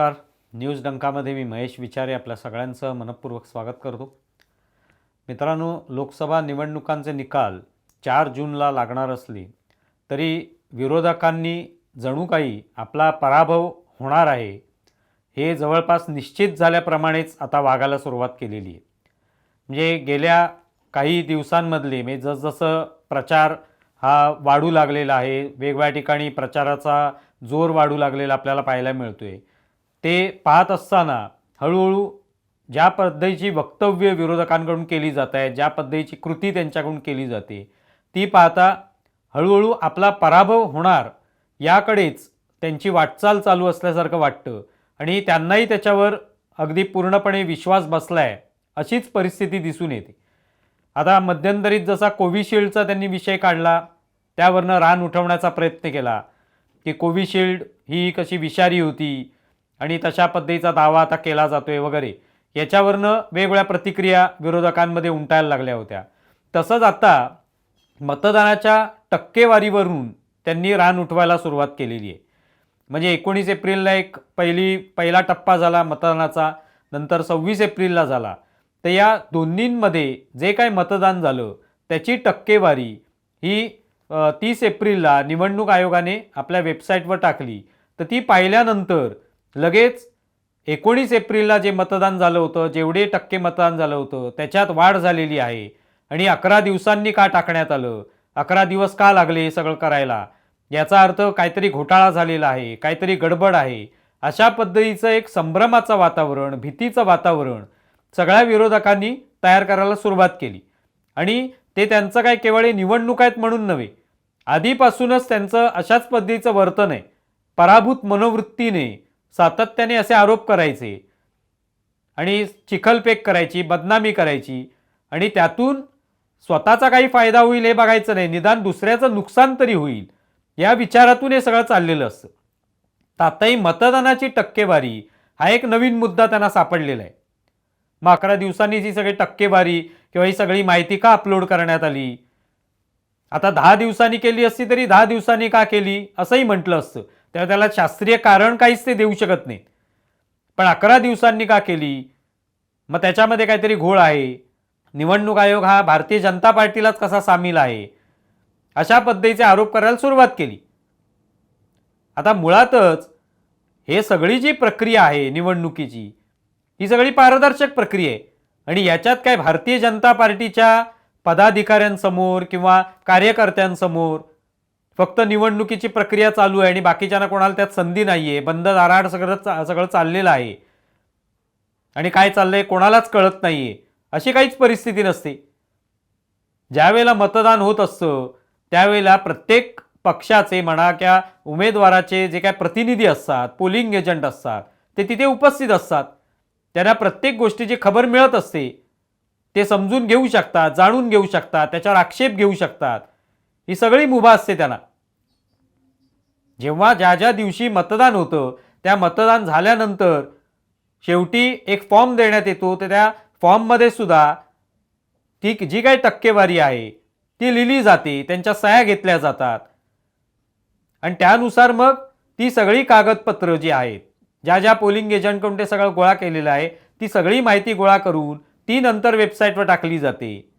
नमस्कार. न्यूज डंकामध्ये मी महेश विचारे आपल्या सगळ्यांचं मनपूर्वक स्वागत करतो. मित्रांनो लोकसभा निवडणुकांचे निकाल चार जूनला लागणार असले तरी विरोधकांनी जणू काही आपला पराभव होणार आहे. हे जवळपास निश्चित झाल्याप्रमाणेच आता वागायला सुरुवात केलेली आहे. म्हणजे गेल्या काही दिवसांमधले म्हणजे जसजसं प्रचार हा वाढू लागलेला आहे वेगवेगळ्या ठिकाणी प्रचाराचा जोर वाढू लागलेला आपल्याला पाहायला मिळतो आहे ते पाहत असताना हळूहळू ज्या पद्धतीची वक्तव्य विरोधकांकडून केली जात आहे ज्या पद्धतीची कृती त्यांच्याकडून केली जाते ती पाहता हळूहळू आपला पराभव होणार याकडेच त्यांची वाटचाल चालू असल्यासारखं वाटतं आणि त्यांनाही त्याच्यावर अगदी पूर्णपणे विश्वास बसला आहे अशीच परिस्थिती दिसून येते. आता मध्यंतरीत जसा कोविशिल्डचा त्यांनी विषय काढला त्यावरनं रान उठवण्याचा प्रयत्न केला की कोविशिल्ड ही कशी विषारी होती आणि तशा पद्धतीचा दावा आता केला जातोय वगैरे. याच्यावरनं वेगवेगळ्या प्रतिक्रिया विरोधकांमध्ये उमटायला लागल्या होत्या. तसंच आता मतदानाच्या टक्केवारीवरून त्यांनी रान उठवायला सुरुवात केलेली आहे. म्हणजे एकोणीस एप्रिलला एक पहिली पहिला टप्पा झाला मतदानाचा नंतर सव्वीस एप्रिलला झाला. तर या दोन्हींमध्ये जे काय मतदान झालं त्याची टक्केवारी ही तीस एप्रिलला निवडणूक आयोगाने आपल्या वेबसाईटवर टाकली. तर ती पाहिल्यानंतर लगेच एकोणीस एप्रिलला जे मतदान झालं होतं जेवढे टक्के मतदान झालं होतं त्याच्यात वाढ झालेली आहे. आणि अकरा दिवसांनी का टाकण्यात आलं? अकरा दिवस का लागले हे सगळं करायला? याचा अर्थ काहीतरी घोटाळा झालेला आहे काहीतरी गडबड आहे. अशा पद्धतीचं एक संभ्रमाचं वातावरण भीतीचं वातावरण सगळ्या विरोधकांनी तयार करायला सुरुवात केली. आणि ते त्यांचं काय केवळ निवडणूक आहेत म्हणून नव्हे. आधीपासूनच त्यांचं अशाच पद्धतीचं वर्तन आहे. पराभूत मनोवृत्तीने सातत्याने असे आरोप करायचे आणि चिखलपेक करायची बदनामी करायची आणि त्यातून स्वतःचा काही फायदा होईल हे बघायचं नाही. निदान दुसऱ्याचं नुकसान तरी होईल. या विचारातून हे सगळं चाललेलं असतं. तातही मतदानाची टक्केवारी हा एक नवीन मुद्दा त्यांना सापडलेला आहे. मग अकरा दिवसांनी जी सगळी टक्केवारी किंवा ही सगळी माहिती का अपलोड करण्यात आली? आता दहा दिवसांनी केली असती तरी दहा दिवसांनी का केली? असंही म्हटलं असतं. तेव्हा त्याला शास्त्रीय कारण काहीच ते देऊ शकत नाहीत. पण अकरा दिवसांनी का केली? मग त्याच्यामध्ये काहीतरी घोळ आहे. निवडणूक आयोग हा भारतीय जनता पार्टीलाच कसा सामील आहे? अशा पद्धतीचे आरोप करायला सुरुवात केली. आता मुळातच हे सगळी जी प्रक्रिया आहे निवडणुकीची ही सगळी पारदर्शक प्रक्रिया आहे. आणि याच्यात काय भारतीय जनता पार्टीच्या पदाधिकाऱ्यांसमोर किंवा कार्यकर्त्यांसमोर फक्त निवडणुकीची प्रक्रिया चालू आहे आणि बाकीच्यांना कोणाला त्यात संधी नाही आहे बंद दाराड सगळं चा- सगळं चाललेलं आहे. आणि काय चाललंय कोणालाच कळत नाही आहे अशी काहीच परिस्थिती नसते. ज्यावेळेला मतदान होत असतं त्यावेळेला प्रत्येक पक्षाचे म्हणा किंवा उमेदवाराचे जे काय प्रतिनिधी असतात पोलिंग एजंट असतात ते तिथे उपस्थित असतात. त्यांना प्रत्येक गोष्टीची खबर मिळत असते. ते समजून घेऊ शकतात जाणून घेऊ शकतात त्याच्यावर आक्षेप घेऊ शकतात. ही सगळी मुभा असते त्यांना. जेव्हा ज्या ज्या दिवशी मतदान होतं त्या मतदान झाल्यानंतर शेवटी एक फॉर्म देण्यात येतो तर त्या फॉर्ममध्ये सुद्धा ती जी काही टक्केवारी आहे ती लिहिली जाते त्यांच्या सह्या घेतल्या जातात. आणि त्यानुसार मग ती सगळी कागदपत्रं जी आहेत ज्या ज्या पोलिंग एजंटकडून ते सगळं गोळा केलेलं आहे ती सगळी माहिती गोळा करून ती नंतर वेबसाईटवर टाकली जाते.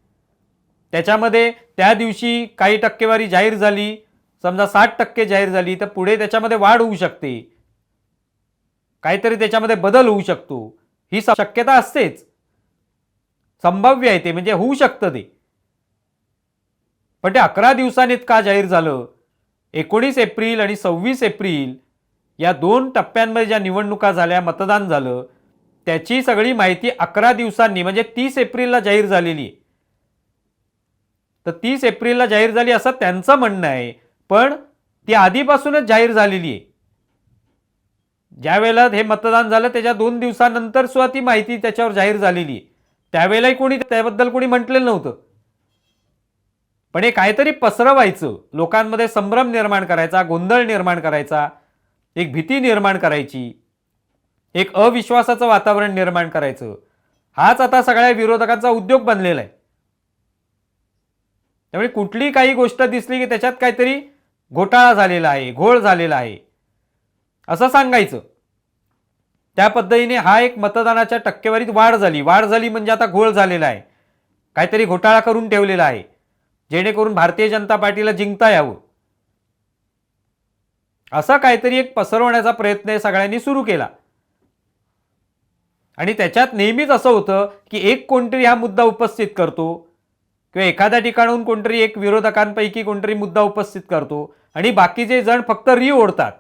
त्याच्यामध्ये त्या दिवशी काही टक्केवारी जाहीर झाली समजा साठ टक्के जाहीर झाली तर पुढे त्याच्यामध्ये वाढ होऊ शकते. काहीतरी त्याच्यामध्ये बदल होऊ शकतो. ही शक्यता असतेच. संभाव्य आहे ते म्हणजे होऊ शकतं ते. पण ते अकरा दिवसांनीत का जाहीर झालं. एकोणीस एप्रिल आणि सव्वीस एप्रिल या दोन टप्प्यांमध्ये ज्या निवडणुका झाल्या मतदान झालं त्याची सगळी माहिती अकरा दिवसांनी म्हणजे तीस एप्रिलला जाहीर झालेली आहे. तर तीस एप्रिलला जाहीर झाली असं त्यांचं म्हणणं आहे. पण ती आधीपासूनच जाहीर झालेली आहे. ज्या वेळेला हे मतदान झालं त्याच्या दोन दिवसानंतर सुद्धा ती माहिती त्याच्यावर जाहीर झालेली आहे. त्यावेळेलाही कोणी त्याबद्दल कोणी म्हटलेलं नव्हतं. पण हे काहीतरी पसरवायचं लोकांमध्ये संभ्रम निर्माण करायचा गोंधळ निर्माण करायचा एक भीती निर्माण करायची एक अविश्वासाचं वातावरण निर्माण करायचं हाच आता सगळ्या विरोधकांचा उद्योग बनलेला आहे. त्यामुळे कुठली काही गोष्ट दिसली की त्याच्यात काहीतरी घोटाळा झालेला आहे घोळ झालेला आहे. असं सांगायचं. त्या पद्धतीने हा एक मतदानाच्या टक्केवारीत वाढ झाली. वाढ झाली म्हणजे आता घोळ झालेला आहे. काहीतरी घोटाळा करून ठेवलेला आहे. जेणेकरून भारतीय जनता पार्टीला जिंकता यावं. असा काहीतरी एक पसरवण्याचा प्रयत्न सगळ्यांनी सुरू केला. आणि त्याच्यात नेहमीच असं होतं की एक कोणतरी हा मुद्दा उपस्थित करतो किंवा एखाद्या ठिकाणाहून कोणतरी एक विरोधकांपैकी कोणतरी मुद्दा उपस्थित करतो. आणि बाकीचे जण फक्त री ओढतात.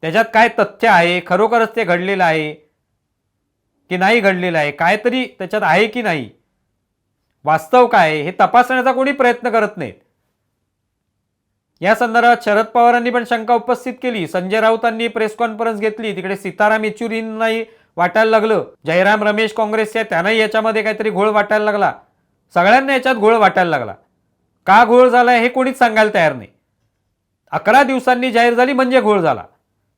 त्याच्यात काय तथ्य आहे? खरोखरच ते घडलेलं आहे? की नाही घडलेलं आहे? काहीतरी त्याच्यात आहे की नाही? वास्तव काय आहे? हे तपासण्याचा कोणी प्रयत्न करत नाहीत. या संदर्भात शरद पवारांनी पण शंका उपस्थित केली. संजय राऊतांनी प्रेस कॉन्फरन्स घेतली. तिकडे सीताराम येचुरींनाही वाटायला लागलं. जयराम रमेश काँग्रेसचे त्यांनाही याच्यामध्ये काहीतरी घोळ वाटायला लागला. सगळ्यांना याच्यात घोळ वाटायला लागला. का घोळ झाला हे कोणीच सांगायला तयार नाही. अकरा दिवसांनी जाहीर झाली म्हणजे घोळ झाला.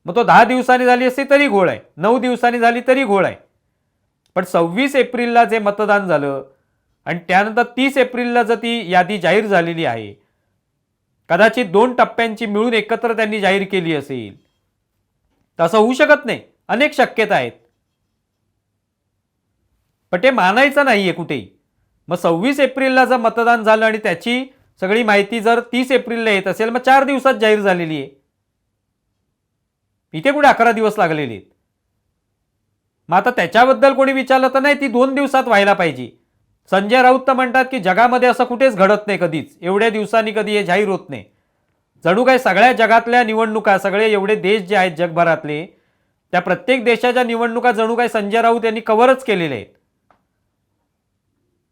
मग तो दहा दिवसांनी झाली असती तरी घोळ आहे. नऊ दिवसांनी झाली तरी घोळ आहे. पण सव्वीस एप्रिलला जे मतदान झालं आणि त्यानंतर तीस एप्रिलला जर ती यादी जाहीर झालेली आहे कदाचित दोन टप्प्यांची मिळून एकत्र त्यांनी जाहीर केली असेल तसं होऊ शकत नाही. अनेक शक्यता आहेत. पण ते मानायचं नाहीये कुठेही. मग सव्वीस एप्रिलला जर मतदान झालं आणि त्याची सगळी माहिती जर तीस एप्रिलला येत असेल मग चार दिवसात जाहीर झालेली आहे. इथे कुठे अकरा दिवस लागलेले आहेत. मग आता त्याच्याबद्दल कोणी विचारलं तर नाही ती दोन दिवसात व्हायला पाहिजे. संजय राऊत तर म्हणतात की जगामध्ये असं कुठेच घडत नाही कधीच. एवढ्या दिवसांनी कधी हे जाहीर होत नाही. जणू काय सगळ्या जगातल्या निवडणुका सगळे एवढे देश जे आहेत जगभरातले त्या प्रत्येक देशाच्या निवडणुका जणू काय संजय राऊत यांनी कव्हरच केलेल्या आहेत.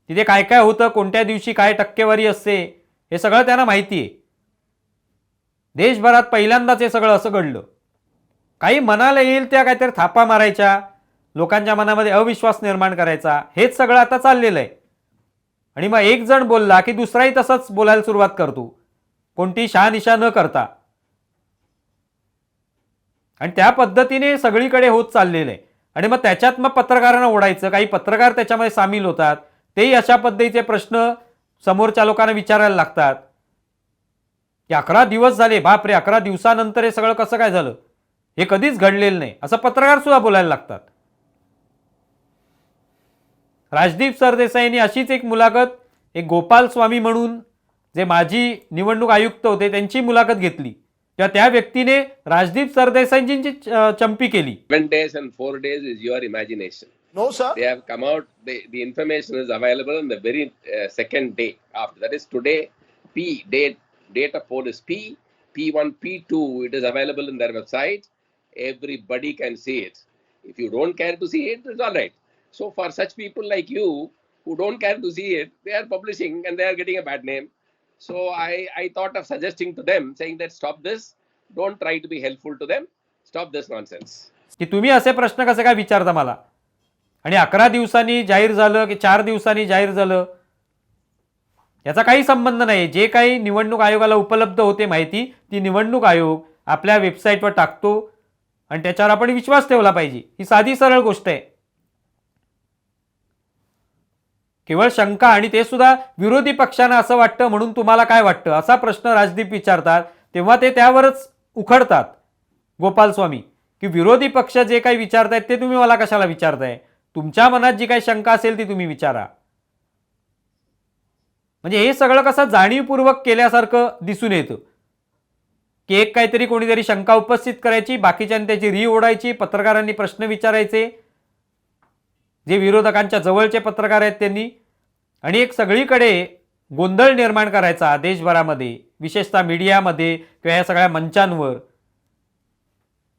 तिथे काय काय होतं कोणत्या दिवशी काय टक्केवारी असते हे सगळं त्यांना माहिती आहे. देशभरात पहिल्यांदाच हे सगळं असं घडलं. काही मनाला येईल त्या काहीतरी थापा मारायच्या लोकांच्या मनामध्ये अविश्वास निर्माण करायचा हेच सगळं आता चाललेलं आहे. आणि मग एक जण बोलला की दुसराही तसंच बोलायला सुरुवात करतो. कोणती शहानिशा न करता. आणि त्या पद्धतीने सगळीकडे होत चाललेलं आहे. आणि मग त्याच्यात मग पत्रकारांना ओढायचं काही पत्रकार त्याच्यामध्ये सामील होतात. तेही अशा पद्धतीचे प्रश्न समोरच्या लोकांना विचारायला लागतात. की अकरा दिवस झाले बापरे अकरा दिवसानंतर हे सगळं कसं काय झालं? हे कधीच घडलेलं नाही. असं पत्रकार सुद्धा बोलायला लागतात. राजदीप सरदेसाईंनी अशीच एक मुलाखत एक गोपाल स्वामी म्हणून जे माजी निवडणूक आयुक्त होते त्यांची मुलाखत घेतली. तेव्हा त्या व्यक्तीने राजदीप सरदेसाईंची चंपी केली. Days and four days is your imagination. No, sir. They have come out, the, the information is available on the very uh, second day after. That is today, P, date, date of poll is P, P1, P2, it is available in their website. Everybody can see it. If you don't care to see it, it's all right. So for such people like you who don't care to see it, they are publishing and they are getting a bad name. So I, I thought of suggesting to them, saying that stop this, don't try to be helpful to them, stop this nonsense. की तुम्ही असे प्रश्न कसे काय विचारता मला आणि अकरा दिवसांनी जाहीर झालं की चार दिवसांनी जाहीर झालं याचा काही संबंध नाही. जे काही निवडणूक आयोगाला उपलब्ध होते माहिती ती निवडणूक आयोग आपल्या वेबसाईटवर टाकतो आणि त्याच्यावर आपण विश्वास ठेवला पाहिजे. ही साधी सरळ गोष्ट आहे. केवळ शंका आणि ते सुद्धा विरोधी पक्षांना असं वाटतं म्हणून तुम्हाला काय वाटतं? असा प्रश्न राजदीप विचारतात तेव्हा ते त्यावरच उखडतात. गोपालस्वामी की विरोधी पक्ष जे काही विचारतायत ते तुम्ही मला कशाला विचारताय? तुमच्या मनात जी काही शंका असेल ती तुम्ही विचारा. म्हणजे हे सगळं कसं जाणीवपूर्वक केल्यासारखं दिसून येतं. की एक काहीतरी कोणीतरी शंका उपस्थित करायची बाकीच्यांनी त्याची री ओढायची पत्रकारांनी प्रश्न विचारायचे. जे विरोधकांच्या जवळचे पत्रकार आहेत त्यांनी. आणि एक सगळीकडे गोंधळ निर्माण करायचा देशभरामध्ये विशेषतः मीडियामध्ये किंवा या सगळ्या मंचांवर.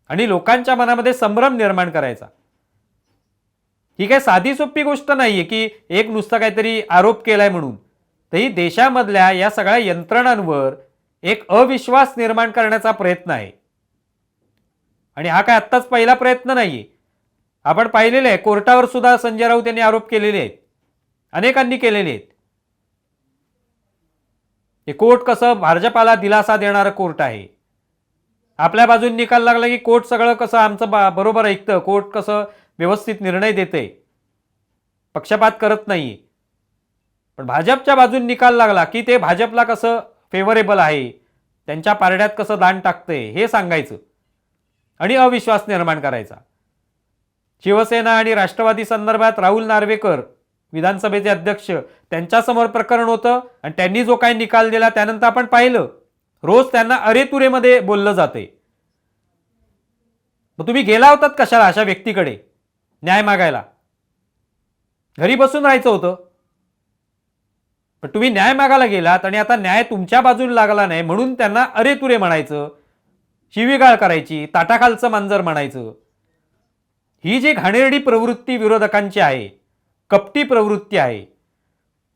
आणि लोकांच्या मनामध्ये संभ्रम निर्माण करायचा. ही काय साधी सोपी गोष्ट नाहीये की एक नुसतं काहीतरी आरोप केलाय म्हणून. तर ही देशामधल्या या सगळ्या यंत्रणांवर एक अविश्वास निर्माण करण्याचा प्रयत्न आहे. आणि हा काय आत्ताच पहिला प्रयत्न नाहीये. आपण पाहिलेलं आहे कोर्टावर सुद्धा संजय राऊत यांनी आरोप केलेले आहेत. अनेकांनी केलेले आहेत. हे कोर्ट कसं भाजपाला दिलासा देणारं कोर्ट आहे. आपल्या बाजून निकाल लागला की कोर्ट सगळं कसं आमचं बा बरोबर ऐकतं. कोर्ट कसं व्यवस्थित निर्णय देते. पक्षपात करत नाही. पण भाजपच्या बाजून निकाल लागला की ते भाजपला कसं फेवरेबल आहे? त्यांच्या पारड्यात कसं दान टाकतंय हे सांगायचं. आणि अविश्वास निर्माण करायचा. शिवसेना आणि राष्ट्रवादी संदर्भात राहुल नार्वेकर विधानसभेचे अध्यक्ष त्यांच्यासमोर प्रकरण होतं आणि त्यांनी जो काही निकाल दिला त्यानंतर आपण पाहिलं. रोज त्यांना अरेतुरेमध्ये बोललं जाते. मग तुम्ही गेला होतात कशाला अशा व्यक्तीकडे? न्याय मागायला. घरी बसून राहायचं होतं. पण तुम्ही न्याय मागायला गेलात आणि आता न्याय तुमच्या बाजूला लागला नाही म्हणून त्यांना अरे तुरे म्हणायचं शिवीगाळ करायची ताटाखालचं मांजर म्हणायचं. ही जी घाणेरडी प्रवृत्ती विरोधकांची आहे कपटी प्रवृत्ती आहे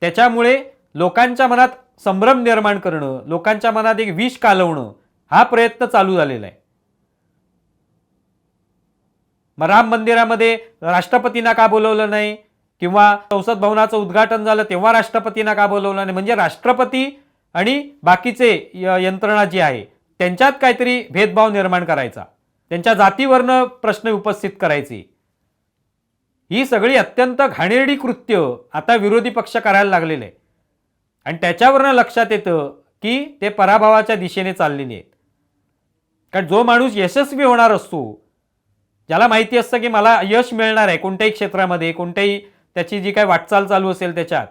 त्याच्यामुळे लोकांच्या मनात संभ्रम निर्माण करणं लोकांच्या मनात एक विष कालवणं हा प्रयत्न चालू झालेला आहे. राम मंदिरामध्ये राष्ट्रपतींना का बोलवलं नाही? किंवा संसद भवनाचं उद्घाटन झालं तेव्हा राष्ट्रपतींना का बोलवलं नाही? म्हणजे राष्ट्रपती आणि बाकीचे य- यंत्रणा जी आहे त्यांच्यात काहीतरी भेदभाव निर्माण करायचा. त्यांच्या जातीवरनं प्रश्न उपस्थित करायचे. ही सगळी अत्यंत घाणेरडी कृत्य आता विरोधी पक्ष करायला लागलेले. आणि त्याच्यावरनं लक्षात येतं की ते पराभवाच्या दिशेने चाललेले आहेत. कारण जो माणूस यशस्वी होणार असतो ज्याला माहिती असतं की मला यश मिळणार आहे कोणत्याही क्षेत्रामध्ये कोणत्याही त्याची जी काही वाटचाल चालू असेल त्याच्यात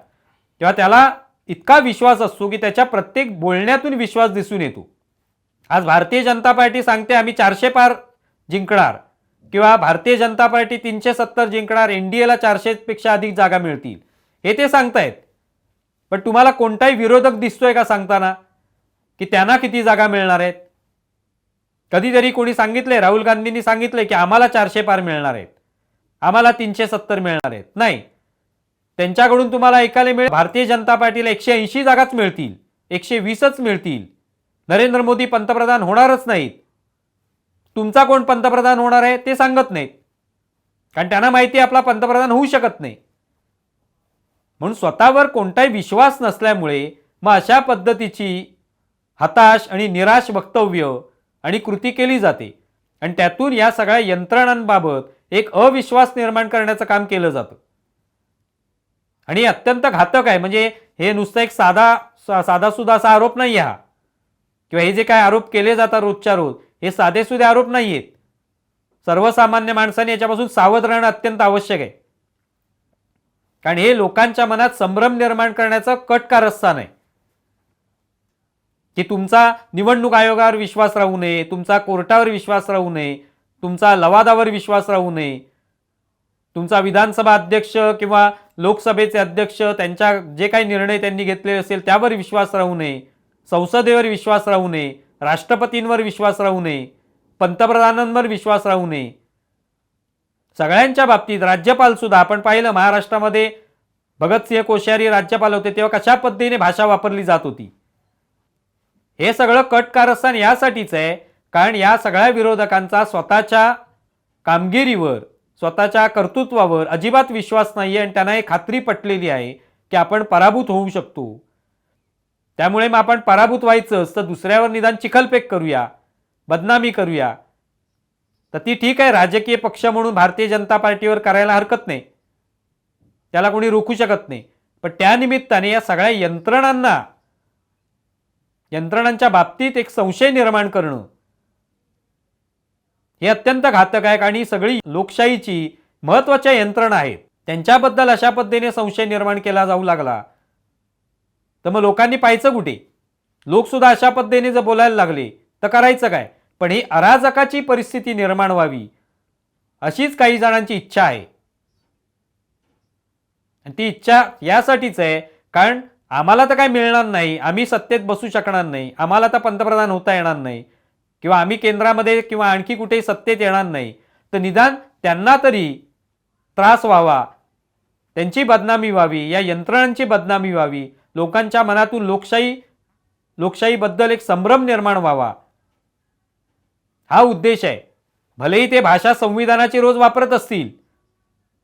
किंवा त्याला इतका विश्वास असतो की त्याच्या प्रत्येक बोलण्यातून विश्वास दिसून येतो. आज भारतीय जनता पार्टी सांगते आम्ही चारशे पार जिंकणार. किंवा भारतीय जनता पार्टी तीनशे सत्तर जिंकणार एन डी एला चारशेपेक्षा अधिक जागा मिळतील. हे ते सांगतायत. पण तुम्हाला कोणताही विरोधक दिसतोय का सांगताना? की त्यांना किती जागा मिळणार आहेत? कधीतरी कोणी सांगितलंय राहुल गांधींनी सांगितलंय की आम्हाला चारशे पार मिळणार आहेत. आम्हाला तीनशे सत्तर मिळणार आहेत. नाही. त्यांच्याकडून तुम्हाला ऐकायला मिळेल. भारतीय जनता पार्टीला एकशे ऐंशी जागाच मिळतील. एकशे वीसच मिळतील. नरेंद्र मोदी पंतप्रधान होणारच नाहीत. तुमचा कोण पंतप्रधान होणार आहे ते सांगत नाहीत. कारण त्यांना माहिती आपला पंतप्रधान होऊ शकत नाही. म्हणून स्वतःवर कोणताही विश्वास नसल्यामुळे मग अशा पद्धतीची हताश आणि निराश वक्तव्य आणि कृती केली जाते. आणि त्यातून या सगळ्या यंत्रणांबाबत एक अविश्वास निर्माण करण्याचं काम केलं जातं. आणि हे अत्यंत घातक आहे. म्हणजे हे नुसतं एक साधा साधा सुद्धा असा आरोप नाही हा. किंवा हे जे काय आरोप केले जातात रोजच्या रोज हे साधे सुधे आरोप नाही आहेत सर्वसामान्य माणसाने याच्यापासून सावध राहणं अत्यंत आवश्यक आहे. कारण हे लोकांच्या मनात संभ्रम निर्माण करण्याचं कट कारस्थान आहे. की तुमचा निवडणूक आयोगावर विश्वास राहू नये तुमचा कोर्टावर विश्वास राहू नये तुमचा लवादावर विश्वास राहू नये. तुमचा विधानसभा अध्यक्ष किंवा लोकसभेचे अध्यक्ष त्यांच्या जे काही निर्णय त्यांनी घेतलेले असेल त्यावर विश्वास राहू नये. संसदेवर विश्वास राहू नये. राष्ट्रपतींवर विश्वास राहू नये. पंतप्रधानांवर विश्वास राहू नये. सगळ्यांच्या बाबतीत राज्यपाल सुद्धा आपण पाहिलं महाराष्ट्रामध्ये भगतसिंह कोश्यारी राज्यपाल होते तेव्हा कशा पद्धतीने भाषा वापरली जात होती? हे सगळं कट कारस्थान यासाठीच आहे कारण या सगळ्या विरोधकांचा स्वतःच्या कामगिरीवर स्वतःच्या कर्तृत्वावर अजिबात विश्वास नाही आहे आणि त्यांना एक खात्री पटलेली आहे की आपण पराभूत होऊ शकतो. त्यामुळे मग आपण पराभूत व्हायचंच तर दुसऱ्यावर निदान चिखलपेक करूया बदनामी करूया. तर ती ठीक आहे राजकीय पक्ष म्हणून भारतीय जनता पार्टीवर करायला हरकत नाही. त्याला कोणी रोखू शकत नाही. पण त्यानिमित्ताने या सगळ्या यंत्रणांना यंत्रणांच्या बाबतीत एक संशय निर्माण करणं. हे अत्यंत घातक आहे आणि सगळी लोकशाहीची महत्त्वाच्या यंत्रणा आहेत. त्यांच्याबद्दल अशा पद्धतीने संशय निर्माण केला जाऊ लागला. तर मग लोकांनी पाहायचं कुठे? लोकसुद्धा अशा पद्धतीने जर बोलायला लागले तर करायचं काय? पण ही अराजकाची परिस्थिती निर्माण व्हावी अशीच काही जणांची इच्छा आहे. आणि ती इच्छा यासाठीच आहे कारण आम्हाला तर काय मिळणार नाही. आम्ही सत्तेत बसू शकणार नाही. आम्हाला तर पंतप्रधान होता येणार नाही. किंवा आम्ही केंद्रामध्ये किंवा आणखी कुठेही सत्तेत येणार नाही. तर निदान त्यांना तरी त्रास व्हावा. त्यांची बदनामी व्हावी. या यंत्रणांची बदनामी व्हावी. लोकांच्या मनातून लोकशाही लोकशाहीबद्दल एक संभ्रम निर्माण व्हावा. हा उद्देश आहे. भलेही ते भाषा संविधानाची रोज वापरत असतील.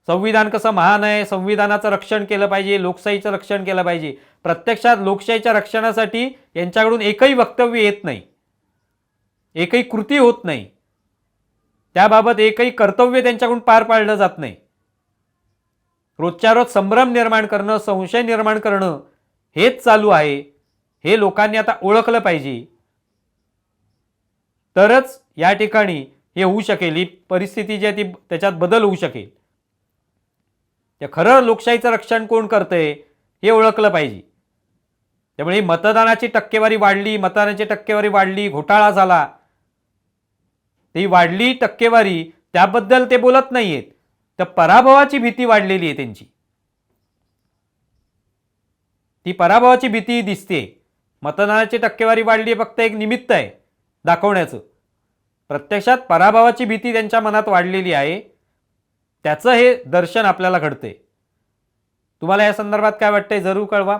संविधान कसं महान आहे संविधानाचं रक्षण केलं पाहिजे लोकशाहीचं रक्षण केलं पाहिजे. प्रत्यक्षात लोकशाहीच्या रक्षणासाठी यांच्याकडून एकही वक्तव्य येत नाही. एकही कृती होत नाही. त्याबाबत एकही कर्तव्य त्यांच्याकडून पार पाडलं जात नाही. रोजच्या रोज संभ्रम निर्माण करणं संशय निर्माण करणं हेच चालू आहे. हे लोकांनी आता ओळखलं पाहिजे. तरच या ठिकाणी हे होऊ शकेल. ही परिस्थिती जी आहे ती त्याच्यात बदल होऊ शकेल. त्या खरं लोकशाहीचं रक्षण कोण करतंय हे ओळखलं पाहिजे. त्यामुळे मतदानाची टक्केवारी वाढली मतदानाची टक्केवारी वाढली घोटाळा झाला. ती वाढली टक्केवारी त्याबद्दल ते बोलत नाहीयेत. तर पराभवाची भीती वाढलेली आहे त्यांची. ती पराभवाची भीती दिसते. मतदानाची टक्केवारी वाढली फक्त एक निमित्त आहे दाखवण्याचं. प्रत्यक्षात पराभवाची भीती त्यांच्या मनात वाढलेली आहे. त्याचं हे दर्शन आपल्याला घडते तुम्हाला या संदर्भात काय वाटतंय जरूर कळवा.